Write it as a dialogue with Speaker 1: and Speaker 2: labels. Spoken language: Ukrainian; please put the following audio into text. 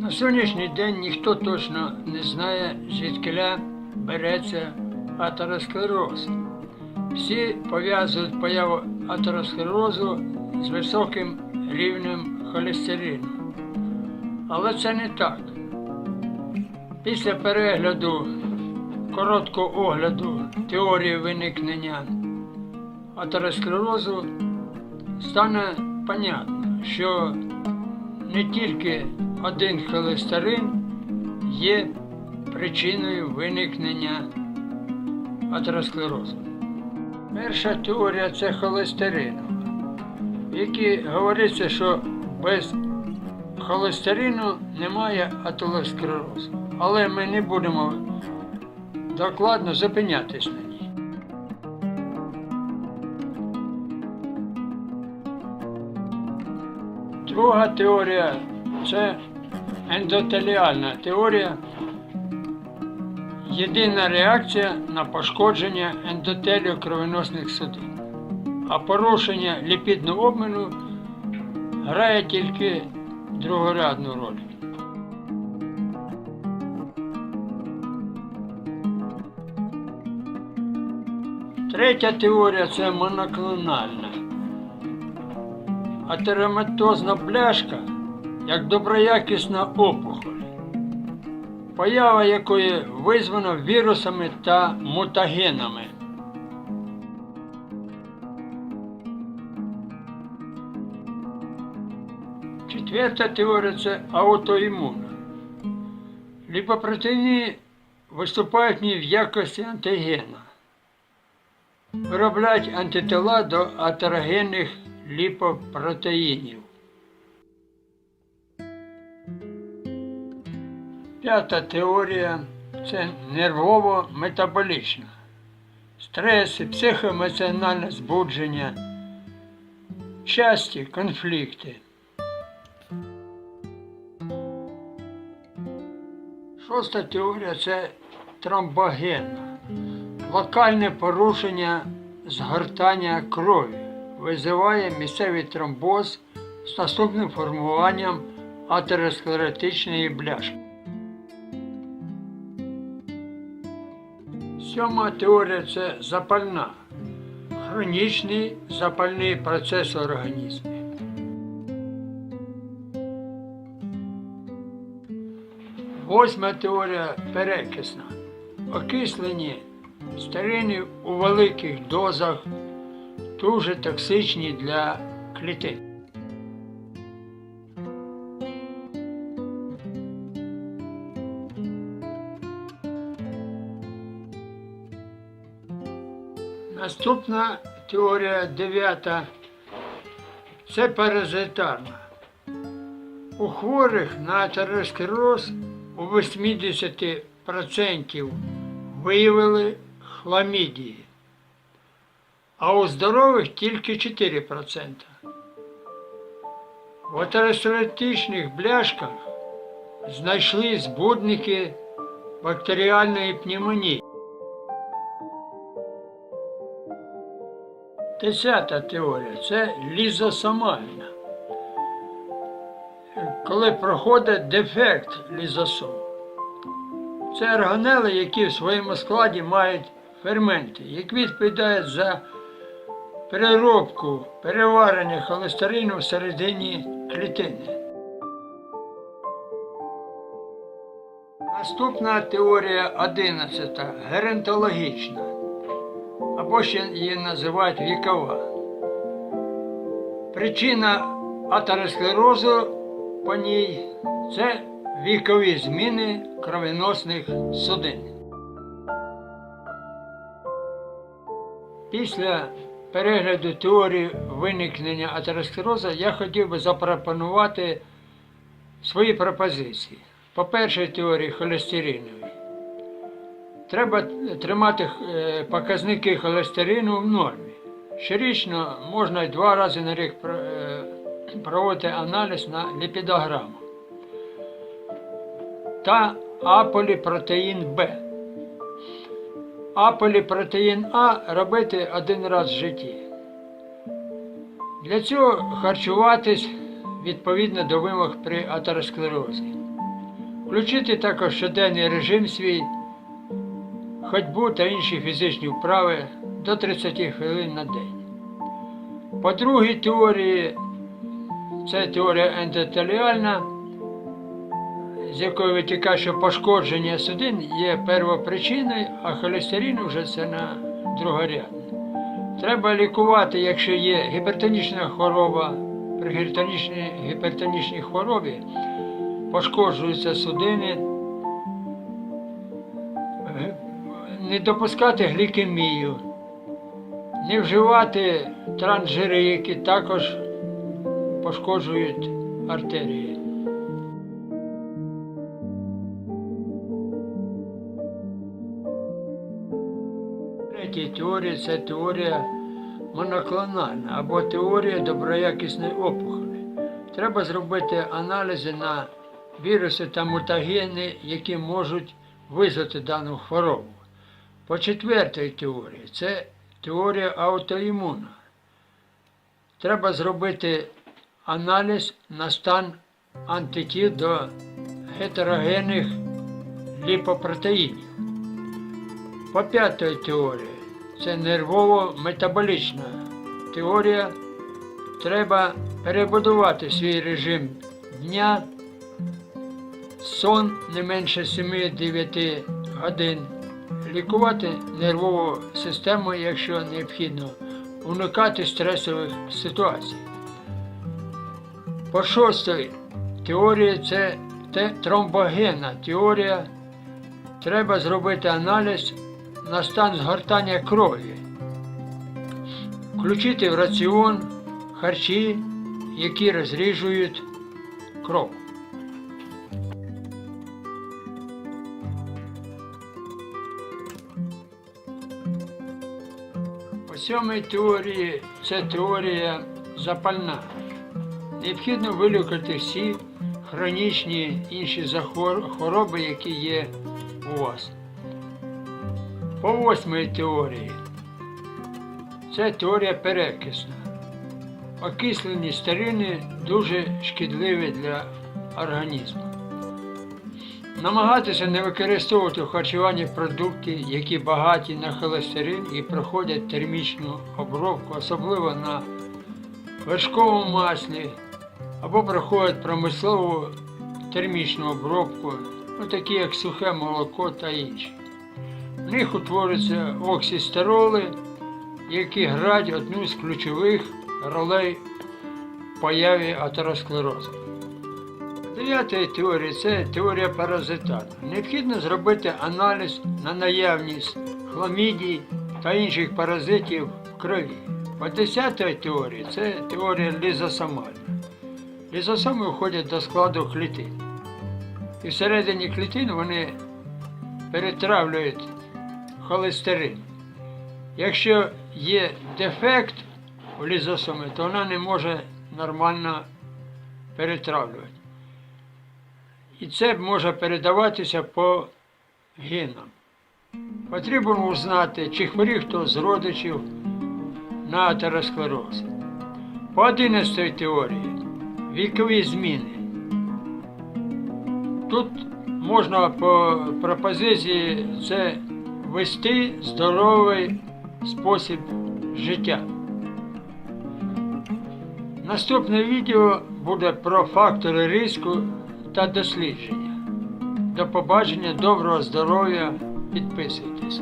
Speaker 1: На сьогоднішній день ніхто точно не знає, звідкиля береться атеросклероз. Всі пов'язують появу атеросклерозу з високим рівнем холестерину. Але це не так. Після перегляду короткого огляду теорії виникнення атеросклерозу стане понятно, що не тільки один холестерин є причиною виникнення атеросклерозу. Перша теорія це холестерину, в якій говориться, що без холестерину немає атеросклерозу. Але ми не будемо докладно зупинятись на ній. Друга теорія це ендотеліальна теорія. Єдина реакція на пошкодження ендотелію кровоносних судин. А порушення ліпідного обміну грає тільки другорядну роль. Третя теорія це моноклональна. Атероматозна бляшка як доброякісна опухоль, поява якої визвана вірусами та мутагенами. Четверта теорія це аутоімунна. Ліпопротеїни виступають ній в якості антигена. Виробляють антитела до атерогенних ліпопротеїнів. П'ята теорія це нервово-метаболічна. Стреси, психоемоціональне збудження, часті конфлікти. Шоста теорія це тромбогенна. Локальне порушення згортання крові визиває місцевий тромбоз з наступним формуванням атеросклеротичної бляшки. Сьома теорія це запальна, хронічний запальний процес в організмі. Восьма теорія перекисна. Окислені старини у великих дозах дуже токсичні для клітин. Наступна теорія дев'ята це паразитарна. У хворих на атеросклероз у 80% виявили хламідії, а у здорових тільки 4%. В атеросклеротичних бляшках знайшли збудники бактеріальної пневмонії. Десята теорія це лізосомальна. Коли проходить дефект лізосом. Це органели, які в своєму складі мають ферменти, які відповідають за переробку, переварення холестерину всередині клітини. Наступна теорія 11 геронтологічна, або ще її називають вікова. Причина атеросклерозу по ній це вікові зміни кровоносних судин. Після перегляду теорії виникнення атеросклерозу я хотів би запропонувати свої пропозиції. По першій теорії холестериновій. Треба тримати е, показники холестерину в нормі. Щорічно можна два рази на рік е, проводити аналіз на ліпідограму та аполіпротеїн Б. Аполіпротеїн А робити один раз в житті. Для цього харчуватись відповідно до вимог при атеросклерозі. Включити також щоденний режим свій, ходьбу та інші фізичні вправи до 30 хвилин на день. По другій теорії, це теорія ендотеліальна, з якої витікає, що пошкодження судин є первопричиною, а холестерин вже це на другорядне. Треба лікувати, якщо є гіпертонічна хвороба. При гіпертонічній, гіпертонічній хворобі пошкоджуються судини, не допускати глікемію, не вживати трансжири, які також пошкоджують артерії. Третя теорія це теорія моноклональна або теорія доброякісної опухолі. Треба зробити аналізи на віруси та мутагени, які можуть визвати дану хворобу. По четвертій теорії це теорія аутоімуна. Треба зробити аналіз на стан антитіл до гетерогенних ліпопротеїнів. По п'ятої теорії це нервово-метаболічна теорія. Треба перебудувати свій режим дня, сон не менше 7-9 годин, лікувати нервову систему, якщо необхідно, уникати стресових ситуацій. По шостої теорії це тромбогенна теорія. Треба зробити аналіз на стан згортання крові, включити в раціон харчі, які розріжують кров. Сьомій теорії це теорія запальна. Необхідно вилікувати всі хронічні інші хвороби, які є у вас. По восьмій теорії це теорія перекисна. Окислені старини дуже шкідливі для організму. Намагатися не використовувати в харчуванні продукти, які багаті на холестерин і проходять термічну обробку, особливо на вершковому маслі, або проходять промислову термічну обробку, ну, такі як сухе молоко та інші. В них утворюються оксистероли, які грають одну з ключових ролей в появі атеросклерозу. Дев'ята теорія це теорія паразитарна. Необхідно зробити аналіз на наявність хламідій та інших паразитів в крові. По десятій теорії це теорія лізосомальна. Лізосоми входять до складу клітин. І всередині клітин вони перетравлюють холестерин. Якщо є дефект у лізосомі, то вона не може нормально перетравлювати. І це може передаватися по генам. Потрібно узнати, чи хворів хто з родичів на атеросклероз. По 11 теорії вікові зміни. Тут можна по пропозиції це вести здоровий спосіб життя. Наступне відео буде про фактори ризику та дослідження. До побачення, доброго здоров'я, підписуйтесь.